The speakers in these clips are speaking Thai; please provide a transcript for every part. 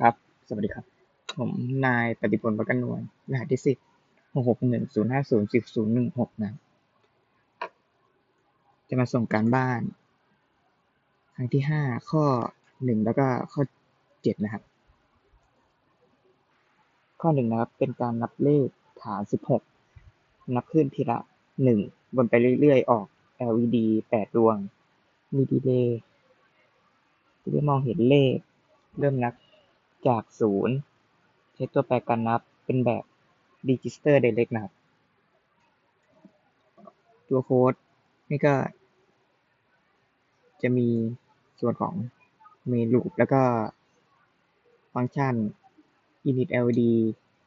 ครับ สวัสดีครับ ผมนายปฏิพลประกันนวลรหัสที่สิบหกหกหนึ่งศูนย์ห้าศูนย์สิบศูนย์หนึ่งหกนะ จะมาส่งการบ้าน ครั้งที่ห้าข้อหนึ่งแล้วก็ข้อเจ็ดนะครับ ข้อหนึ่งนะครับ เป็นการนับเลขฐานสิบหกนับขึ้นทีละหนึ่งวนไปเรื่อยๆ ออก LED แปดดวง มีดีเลย์จะได้มองเห็นเลข เริ่มนับ จากศูนย์ใช้ตัวแปรการนับเป็นแบบ Register Direct นะครับ ตัวโค้ดนี่ก็ จะมีส่วนของ main loop แล้วก็ฟังก์ชัน init LED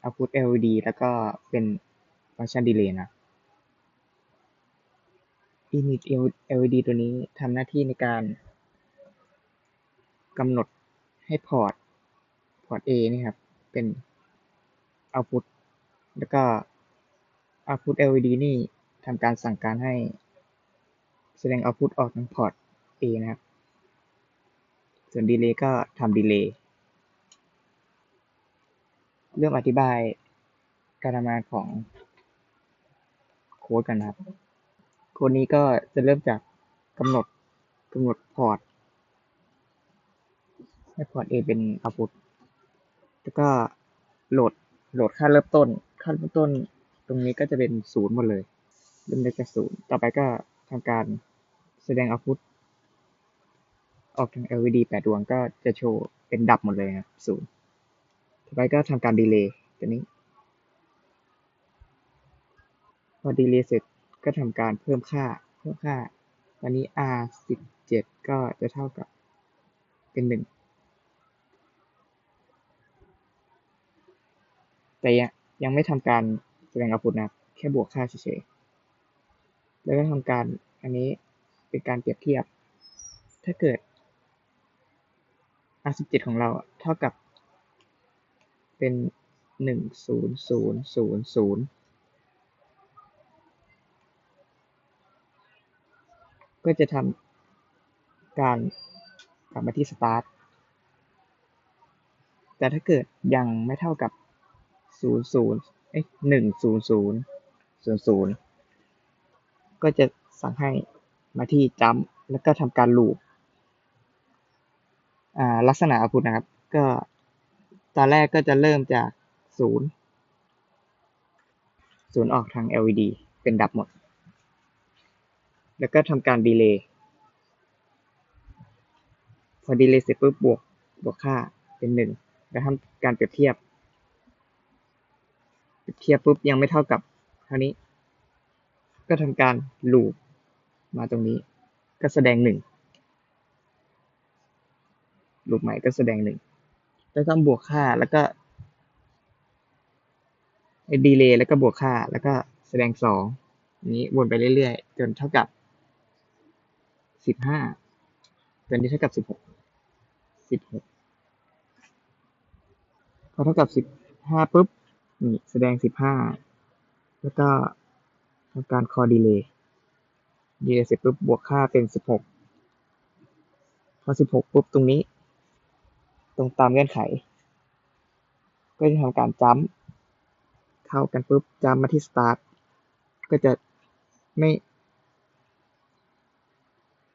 output LED แล้วก็เป็นฟังก์ชัน delay นะ init LED ตัวนี้ทำหน้าที่ในการกำหนดให้พอร์ต พอร์ต A นี่ครับ เป็น output แล้วก็ output LED นี่ทำการสั่งการให้แสดง output ออกทางพอร์ต A นะครับ ส่วน delay ก็ทำ delay เริ่มอธิบายการทำงานของโค้ดกันนะครับ โค้ดนี้ก็จะเริ่มจากกำหนดกำหนดพอร์ตให้พอร์ต A เป็น output แล้วก็โหลดโหลดค่าเริ่มต้นค่าเริ่มต้น ตรงนี้ก็จะเป็นศูนย์หมดเลยเริ่มได้จากศูนย์ต่อไปก็ทำการแสดง output ออกทาง LED แปดดวงก็จะโชว์เป็นดับหมดเลยครับศูนย์ต่อไปก็ทำการดีเลย์ตัวนี้ พอดีเลย์เสร็จก็ทำการเพิ่มค่าเพิ่มค่า วันนี้ R สิบเจ็ดก็จะเท่ากับเป็นหนึ่ง แต่ยังยังไม่ทำการแสดงอาพุทนะแค่บวกค่าเฉยๆแล้วก็ทำการอันนี้เป็นการเปรียบเทียบ ถ้าเกิด R สิบเจ็ดของเราเท่ากับเป็นหนึ่งศูนย์ศูนย์ศูนย์ศูนย์ก็จะทำการกลับมาที่ start แต่ถ้าเกิดยังไม่เท่ากับ ศูนย์ศูนย์เอ้ยหนึ่งศูนย์ศูนย์ศูนย์ศูนย์ก็จะสั่งให้มาที่จัมแล้วก็ทำการลูปอ่าลักษณะอาพุทนะครับ ก็ตอนแรกก็จะเริ่มจากศูนย์ศูนย์ออกทาง LED เป็นดับหมด แล้วก็ทำการดีเลย์พอดีเลย์เสร็จปุ๊บบวกบวกค่าเป็นหนึ่งแล้วทำการเปรียบเทียบ เทียบปุ๊บยังไม่เท่ากับเท่านี้ ก็ทำการลูปมาตรงนี้ ก็แสดงหนึ่งลูปใหม่ก็แสดงหนึ่งแล้วต้องบวกค่าแล้วก็ดีเลย์แล้วก็บวกค่าแล้วก็แสดงสองนี้วนไปเรื่อยๆ จนเท่ากับสิบห้าจนที่เท่ากับสิบหกสิบหกพอเท่ากับสิบห้าปุ๊บ นี่แสดงสิบห้าแล้วก็ทำการคอดีเลย์ดีเลย์เสร็จปุ๊บบวกค่าเป็นสิบหกพอสิบหกปุ๊บตรงนี้ ตรงตามเงื่อนไข ก็จะทำการจัมเข้ากันปุ๊บจัมมาที่ start ก็จะไม่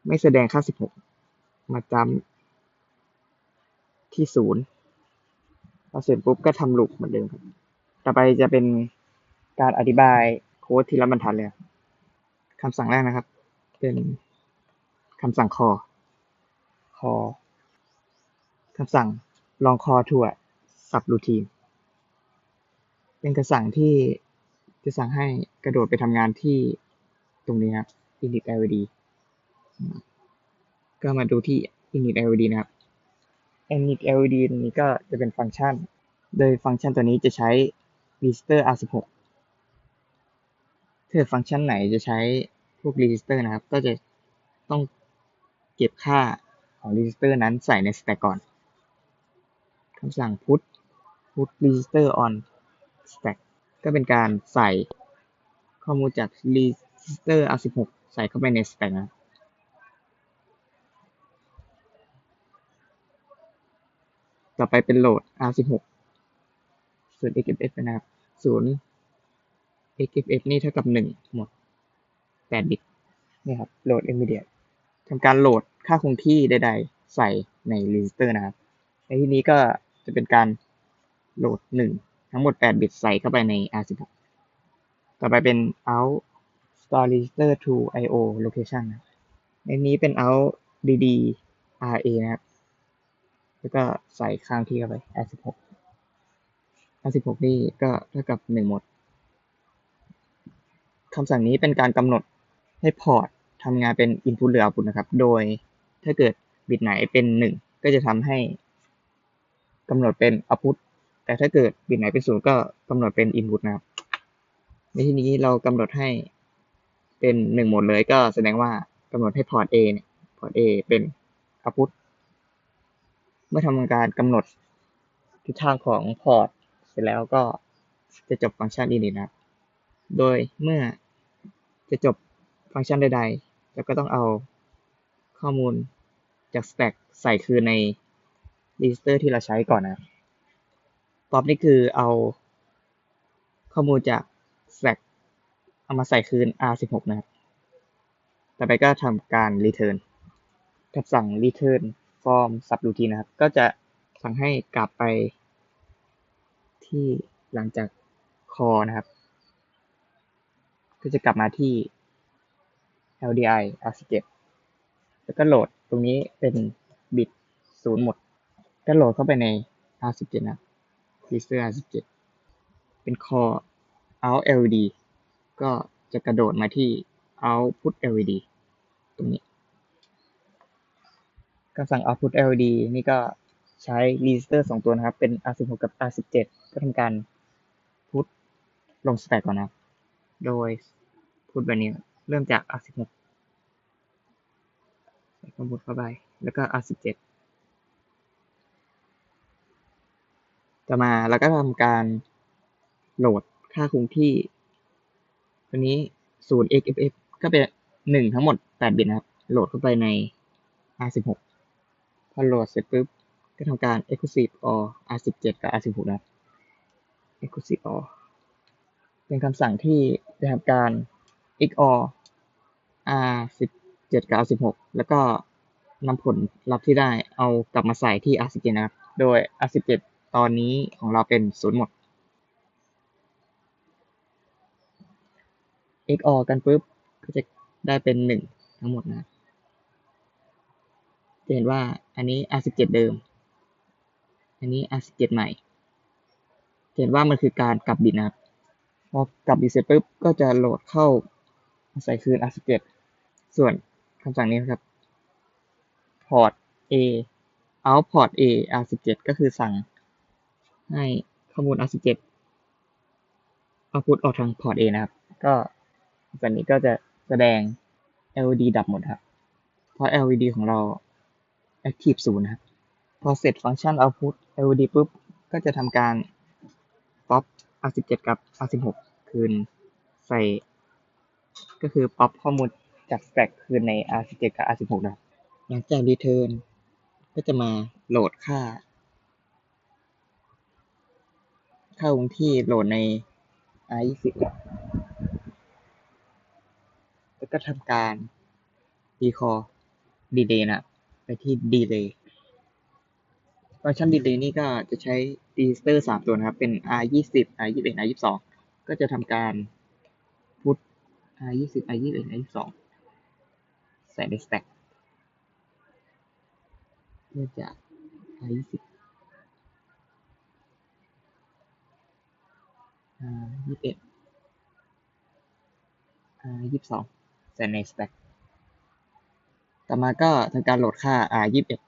ไม่แสดงค่าสิบหกมาจัมที่ศูนย์พอเสร็จปุ๊บก็ทำลูปเหมือนเดิมครับ ต่อไปจะเป็นการอธิบายโค้ดทีละบรรทัดเลยคำสั่งแรกนะครับ เป็นคำสั่ง call call คำสั่ง long call to a subroutine เป็นคำสั่งที่จะสั่งให้กระโดดไปทำงานที่ตรงนี้ครับ init LED ก็มาดูที่ init LED นะครับ init LED ตรงนี้ก็จะเป็นฟังก์ชัน โดยฟังก์ชันตัวนี้จะใช้ register R16 ถ้าฟังก์ชันไหนจะใช้พวก register นะครับ ก็จะต้องเก็บค่าของ register นั้นใส่ใน stack ก่อนคำสั่ง put put register on stack ก็เป็นการใส่ข้อมูลจาก register R16 ใส่เข้าไปใน stack นะตต่อไปเป็นโหลด R16 ส่วน XFS นะครับศูนย์ XFS นี่เท่ากับหนึ่งหมดแปดบิตนี่ครับโหลด immediate ทำการโหลดค่าคงที่ใด ๆ ใส่ใน register นะครับ ในที่นี้ก็จะเป็นการโหลดหนึ่งทั้งหมดแปดบิตใส่เข้าไปใน R16 ต่อไปเป็น out store register to IO location นะในนี้เป็น out dd ra นะครับ แล้วก็ใส่ข้างที่เข้าไป R16 R16 นี่ก็เท่ากับหนึ่งหมดคำสั่งนี้เป็นการกำหนดให้พอร์ตทำงานเป็น input หรือ output นะครับ โดยถ้าเกิดบิตไหนเป็นหนึ่งก็จะทำให้กำหนดเป็น output แต่ถ้าเกิดบิตไหนเป็นศูนย์ก็กำหนดเป็น input นะครับ ในที่นี้เรากำหนดให้เป็นหนึ่งหมดเลยก็แสดงว่ากำหนดให้พอร์ต A เนี่ย พอร์ต A เป็น output เมื่อทำการกำหนดทิศทางของพอร์ต เสร็จแล้วก็จะจบฟังก์ชัน init นะครับ โดยเมื่อจะจบฟังก์ชันใดๆเราก็ต้องเอาข้อมูลจาก stack ใส่คืนใน register ที่เราใช้ก่อนนะครับนี่คือเอาข้อมูลจาก stack เอามาใส่คืน R16 นะครับ ต่อไปก็ทำการ return คำสั่ง return form subroutine นะครับ ก็จะสั่งให้กลับไป ที่หลังจาก call นะครับ ก็จะกลับมาที่ LDI R17 แล้วก็โหลดตรงนี้เป็นบิตศูนย์หมด ก็โหลดเข้าไปใน R17 นะ register R17 เป็น call out LED ก็จะกระโดดมาที่ output LED ตรงนี้คำสั่ง output LED นี่ก็ ใช้ register สองตัวนะครับ เป็น R16 กับ R17 ก็ทำการพุทลง stack ก่อนนะ โดยพุทแบบนี้ เริ่มจาก R16 ใส่ข้อมูลเข้าไป แล้วก็ R17 ต่อมาเราก็ทำการโหลดค่าคงที่ตัวนี้ศูนย์ XFF ก็เป็นหนึ่งทั้งหมดแปดบิตนะครับ โหลดเข้าไปใน R16 พอโหลดเสร็จปุ๊บ ก็ทำการ exclusive or R17 กับ R16 นะครับ exclusive or เป็นคำสั่งที่จะทำการ XOR R17 กับ R16 แล้วก็นำผลลัพธ์ที่ได้เอากลับมาใส่ที่ R17 นะครับ โดย R17 ตอนนี้ของเราเป็นศูนย์หมด XOR กันปุ๊บก็จะได้เป็นหนึ่งทั้งหมดนะครับจะเห็นว่าอันนี้ R17 เดิม อันนี้ R17 ใหม่ เห็นว่ามันคือการกลับบิตนะครับ พอกลับบิตเสร็จปุ๊บ ก็จะโหลดเข้าใส่คืน R17 ส่วนคำสั่งนี้นะครับ port A out port A R17 ก็คือสั่งให้ข้อมูล R17 output ออกทาง port A นะครับ ก็ส่วนนี้ก็จะแสดง LED ดับหมดครับ เพราะ LED ของเรา active ศูนย์นะครับ พอเสร็จฟังก์ชัน output LED ปุ๊บ ก็จะทำการ pop R17 กับ R16 คืนใส่ ก็คือ pop ข้อมูลจาก stack คืนใน R17 กับ R16 นะหลังจาก return ก็จะมาโหลดค่า ค่าคงที่โหลดใน R20 แล้วก็ทำการ recall delay นะ ไปที่ delay ฟังก์ชัน delay นี่ก็จะใช้ register สามตัวนะครับ เป็น R20 R21 R22 ก็จะทำการ put R20 R21 R22 ใส่ใน stack เนื่องจาก R20 R21 R22 ใส่ใน stack ต่อมาก็ทำการโหลดค่า R21 เนี่ย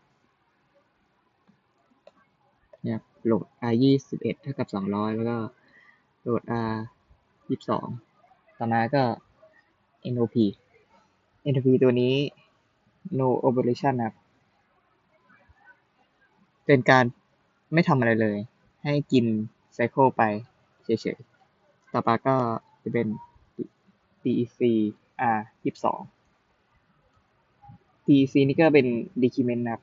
โหลด R21 เท่ากับ200แล้วก็โหลด R22 ต่อมาก็ NOP NOP ตัวนี้ no operation นะครับ เป็นการไม่ทำอะไรเลย ให้กินไซเคิลไปเฉยๆ ต่อไปก็จะเป็น DEC R22 DEC นี่ก็เป็น decrement นะครับ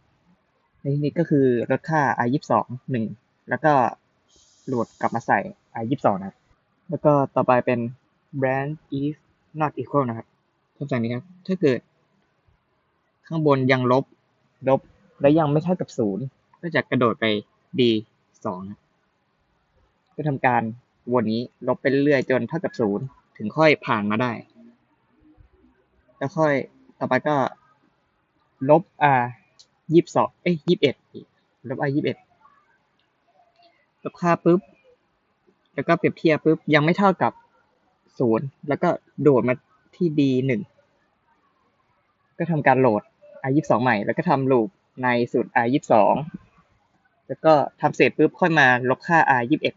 ในที่นี้ก็คือลดค่า i ยี่สองหนึ่ง แล้วก็โหลดกลับมาใส่ i ยี่สองนะครับ แล้วก็ต่อไปเป็น brand if not equal นะครับคำสั่งนี้ครับ ถ้าเกิด ข้างบนยังลบ ลบ และยังไม่เท่ากับศูนย์ก็จะกระโดดไป d สองนะก็ทำการวนนี้ลบไปเรื่อยๆจนเท่ากับศูนย์ถึงค่อยผ่านมาได้ แล้วค่อยต่อไปก็ ลบ r ยี่สิบสองเอ้ยยี่สิบเอ็ดลบ r ยี่สิบเอ็ด ลบค่าปุ๊บ แล้วก็เปรียบเทียบปุ๊บ ยังไม่เท่ากับศูนย์แล้วก็โดดมาที่ d หนึ่งก็ทำการโหลด r ยี่สองใหม่ แล้วก็ทำลูปในสูตร r ยี่สองแล้วก็ทำเสร็จปุ๊บค่อยมาลบค่า r ยี่สิบเอ็ด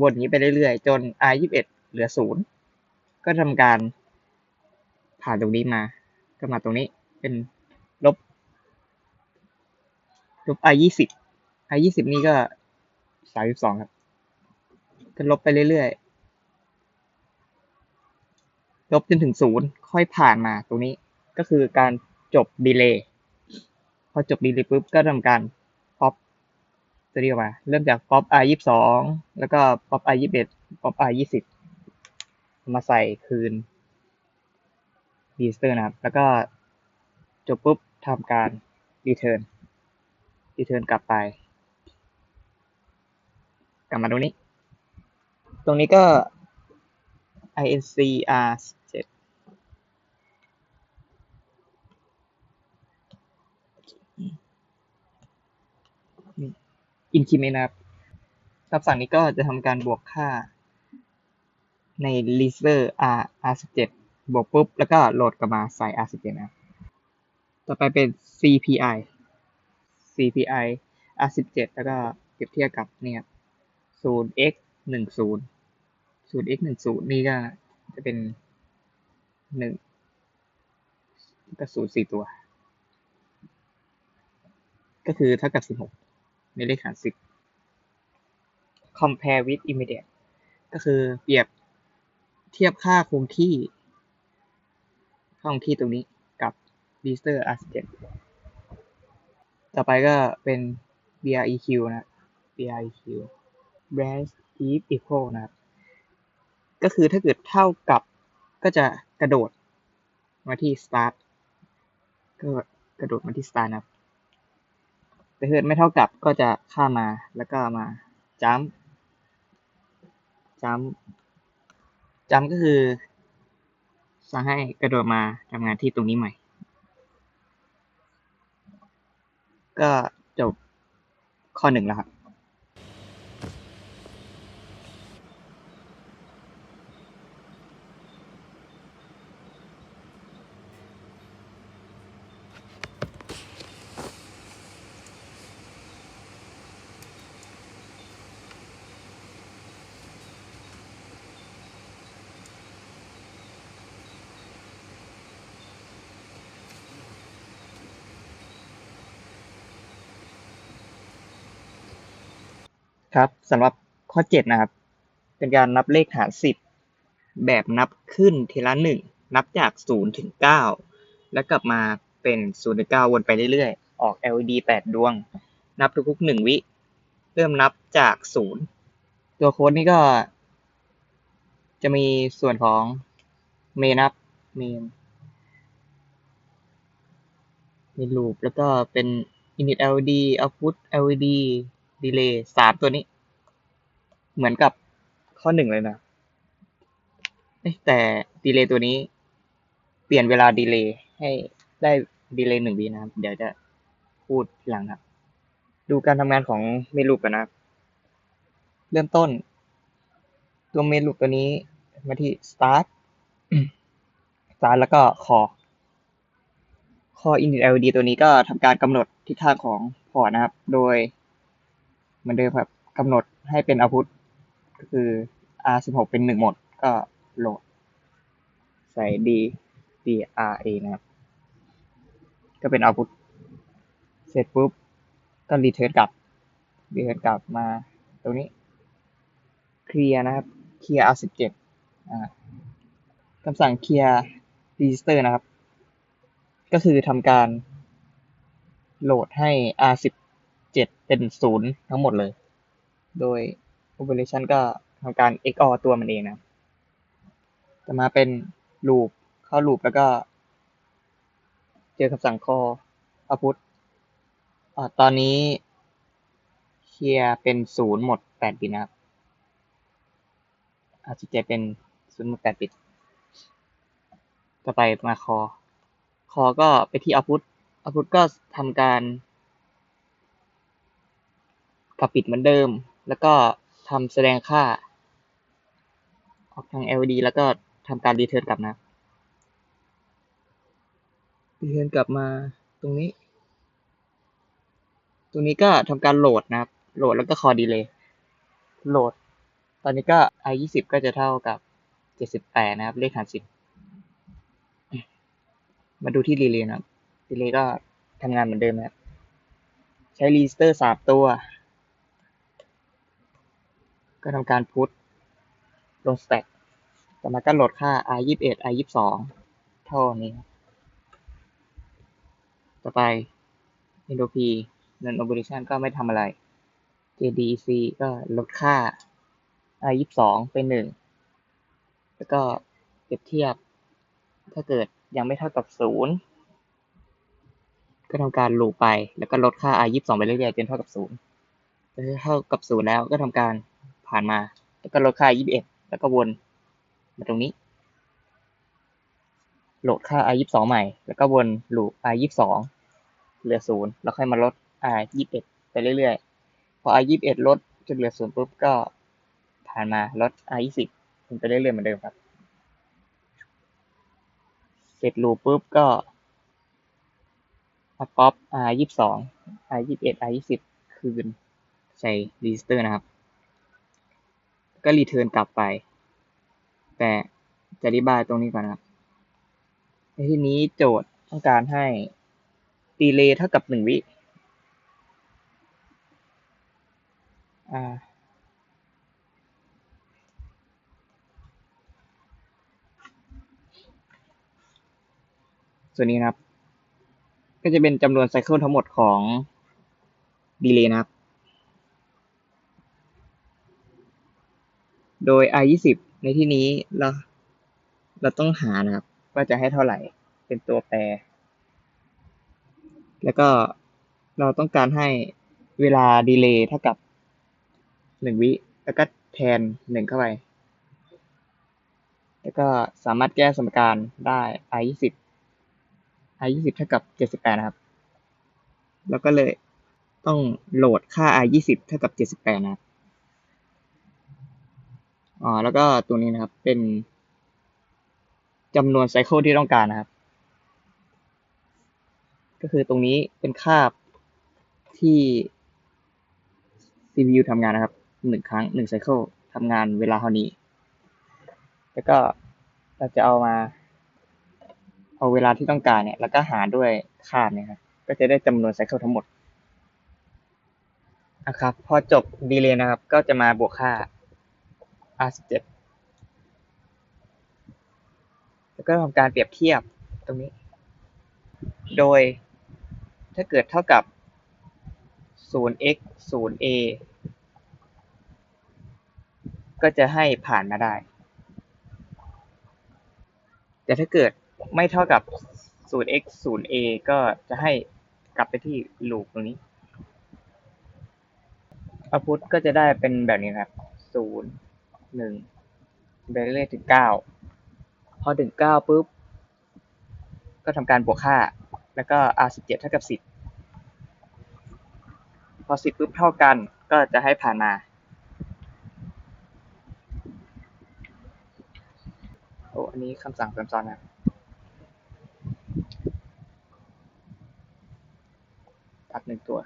วนนี้ไปเรื่อยๆ จน r ยี่สิบเอ็ดเหลือศูนย์ก็ทำการผ่านตรงนี้มา ก็มาตรงนี้เป็นลบ ลบ i ยี่สิบ i ยี่สิบนี่ก็ สามสิบสองครับก็ลบไปเรื่อยๆ ลบจนถึงศูนย์ค่อยผ่านมาตรงนี้ ก็คือการจบดีเลย์พอจบดีเลย์ปุ๊บก็ทำการป๊อปตัวนี้ออกมา เริ่มจากป๊อป i ยี่สิบสองแล้วก็ป๊อป i ยี่สิบเอ็ดป๊อป i ยี่สิบมาใส่คืนดีสเตอร์นะครับ แล้วก็จบปุ๊บทำการ return return กลับไป กลับมาตรงนี้ ตรงนี้ก็ incr 7 increment นะครับคำสั่งนี้ก็จะทำการบวกค่าใน lister r r17 บวกปุ๊บ แล้วก็โหลดกลับมาใส่ r17 นะครับต่อไปเป็น cpi cpi r17 แล้วก็เปรียบเทียบกับเนี่ย เนี่ย 0x หนึ่งศูนย์ศูนย์ x หนึ่งศูนย์นี่ก็จะเป็นหนึ่งก็ศูนย์สี่ตัว ก็คือเท่ากับสิบหกในเลขหารสิบ compare with immediate ก็คือเปรียบเทียบค่าคงที่ค่าคงที่ตรงนี้กับ register r17 ต่อไปก็เป็น breq นะ breq branch if equal นะครับ ก็คือถ้าเกิดเท่ากับก็จะกระโดดมาที่ start ก็กระโดดมาที่ start นะครับ แต่ถ้าเกิดไม่เท่ากับก็จะข้ามมาแล้วก็มา jump jump jump ก็คือสั่งให้กระโดดมาทำงานที่ตรงนี้ใหม่ ก็จบข้อหนึ่งแล้วครับ ครับสำหรับข้อเจ็ดนะครับ เป็นการนับเลขหารสิบแบบนับขึ้นทีละหนึ่งนับจากศูนย์ถึงเก้าแล้วกลับมาเป็นศูนย์ถึงเก้าวนไปเรื่อยๆ ออก LED แปดดวง นับทุกๆหนึ่งวิ เริ่มนับจากศูนย์ตัวโค้ดนี้ก็ จะมีส่วนของเมนับเมนมีลูปแล้วก็เป็น init LED output LED delay สามตัวนี้ เหมือนกับข้อหนึ่งเลยนะเอ๊ะแต่ดีเลย์ตัวนี้ เปลี่ยนเวลาดีเลย์ให้ได้ดีเลย์หนึ่งวินะครับ เดี๋ยวจะพูดทีหลังครับ ดูการทำงานของเมลูปกันนะครับ เริ่มต้น ตัวเมลูปตัวนี้มาที่ start start แล้วก็ call call init LED ตัวนี้ก็ทำการกำหนดทิศทางของพอร์ตนะครับ โดย เหมือนเดิมครับกำหนดให้เป็น output ก็คือ R16 เป็นหนึ่งหมดก็โหลด ใส่ D D R A นะครับ ก็เป็น output เสร็จปุ๊บ ก็ return กลับ return กลับมาตรงนี้ clear นะครับ clear R17 อ่าคำสั่ง clear register นะครับ ก็คือทำการโหลดให้ R10 เจ็ดเป็นศูนย์ทั้งหมดเลย โดย operation ก็ทำการ XOR ตัวมันเองนะจะมาเป็น loop เข้า loop แล้วก็ เจอคำสั่ง call output อ่าตอนนี้เคลียร์เป็นศูนย์หมดแปดบิตนะครับอาจจะเป็นศูนย์หมดแปดบิตต่อไปมา call call ก็ไปที่ output output ก็ทำการ กลับปิดเหมือนเดิม แล้วก็ทำแสดงค่า ออกทาง LED แล้วก็ทำการ return กลับนะ return กลับมาตรงนี้ ตรงนี้ก็ทำการโหลดนะครับ โหลดแล้วก็ call delay โหลด ตอนนี้ก็ i ยี่สิบก็จะเท่ากับเจ็ดสิบแปดนะครับ เลขหารสิบมาดูที่ relay นะครับ relay ก็ทำงานเหมือนเดิมนะครับ ใช้ register สามตัว ก็ทำการพุทลง stack ต่อมาก็โหลดค่า i ยี่สิบเอ็ด i ยี่สิบสองเท่านี้ ต่อไป entropy non operation ก็ไม่ทำอะไร JDC ก็ลดค่า i ยี่สิบสองเป็นหนึ่งแล้วก็เปรียบเทียบ ถ้าเกิดยังไม่เท่ากับศูนย์ก็ทำการลูปไป แล้วก็ลดค่า i ยี่สิบสองไปเรื่อยๆจนเท่ากับศูนย์ถ้าเท่ากับศูนย์แล้วก็ทำการ ผ่านมา แล้วก็ลดค่ายี่สิบเอ็ดแล้วก็วนมาตรงนี้ โหลดค่า i ยี่สิบสองใหม่ แล้วก็วนลูป i ยี่สิบสองเหลือศูนย์แล้วค่อยมาลด i ยี่สิบไปเรื่อยๆ พอ i ยี่สิบเอ็ดลดจนเหลือศูนย์ปุ๊บ ก็ผ่านมาลด i ยี่สิบไปเรื่อยๆเหมือนเดิมครับ เสร็จลูปปุ๊บก็มาก๊อป i ยี่สิบสอง i ยี่สิบ i ยี่สิบคืนใส่รีจิสเตอร์นะครับ ก็รีเทิร์นกลับไป แต่จะอธิบายตรงนี้ก่อนครับ ในที่นี้โจทย์ต้องการให้ดีเลย์เท่ากับหนึ่งวิ อ่าส่วนนี้นะครับ ก็จะเป็นจำนวนไซเคิลทั้งหมดของดีเลย์นะครับ โดย i ยี่สิบในที่นี้เราเราต้องหานะครับ ว่าจะให้เท่าไหร่เป็นตัวแปร แล้วก็เราต้องการให้เวลาดีเลย์เท่ากับหนึ่งวิ แล้วก็แทนหนึ่งเข้าไป แล้วก็สามารถแก้สมการได้ i ยี่สิบ i ยี่สิบเท่ากับเจ็ดสิบแปดนะครับ แล้วก็เลยต้องโหลดค่า i ยี่สิบเท่ากับเจ็ดสิบแปดนะครับ อ๋อแล้วก็ตัวนี้นะครับเป็นจำนวนไซเคิลที่ต้องการนะครับ ก็คือตรงนี้เป็นคาบที่ CPU ทำงานนะครับหนึ่งครั้งหนึ่งไซเคิลทำงานเวลาเท่านี้ แล้วก็เราจะเอามาเอาเวลาที่ต้องการเนี่ย แล้วก็หารด้วยคาบเนี่ยครับก็จะได้จำนวนไซเคิลทั้งหมดนะครับ พอจบดีเลย์นะครับ ก็จะมาบวกค่า R17 แล้วก็ทำการเปรียบเทียบตรงนี้ โดยถ้าเกิดเท่ากับ 0x 0a ก็จะให้ผ่านมาได้ แต่ถ้าเกิดไม่เท่ากับ 0x 0a ก็จะให้กลับไปที่ลูปตรงนี้ output ก็จะได้เป็นแบบนี้ครับ 0 หนึ่งไปเรื่อยๆถึงเก้าพอถึงเก้าปุ๊บ ก็ทำการบวกค่า แล้วก็ r สิบเจ็ดเท่ากับสิบพอสิบปุ๊บเท่ากันก็จะให้ผ่านมา โอ้อันนี้คำสั่งซ้อนนะตัดหนึ่งตัว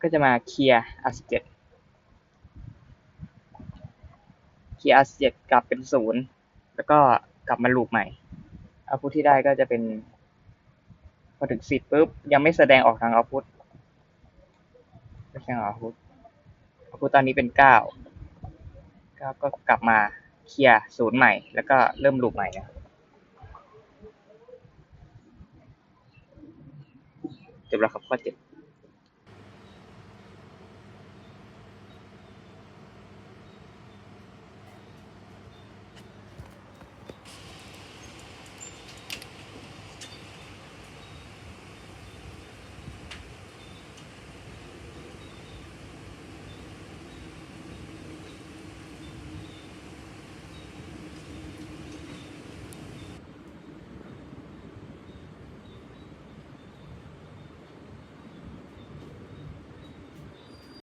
ก็จะมาเคลียร์ r สิบเจ็ด เคลียร์ R7 กลับเป็นศูนย์แล้วก็กลับมาลูปใหม่เอาพุทที่ได้ก็จะเป็นพอถึงสิบปุ๊บยังไม่แสดงออกทางเอาพุทไม่ใช่เอาพุทเอาพุทตอนนี้เป็นเก้าเก้าก็กลับมาเคลียร์ศูนย์ใหม่ แล้วก็เริ่มลูปใหม่นะจบแล้วครับข้อเจ็ด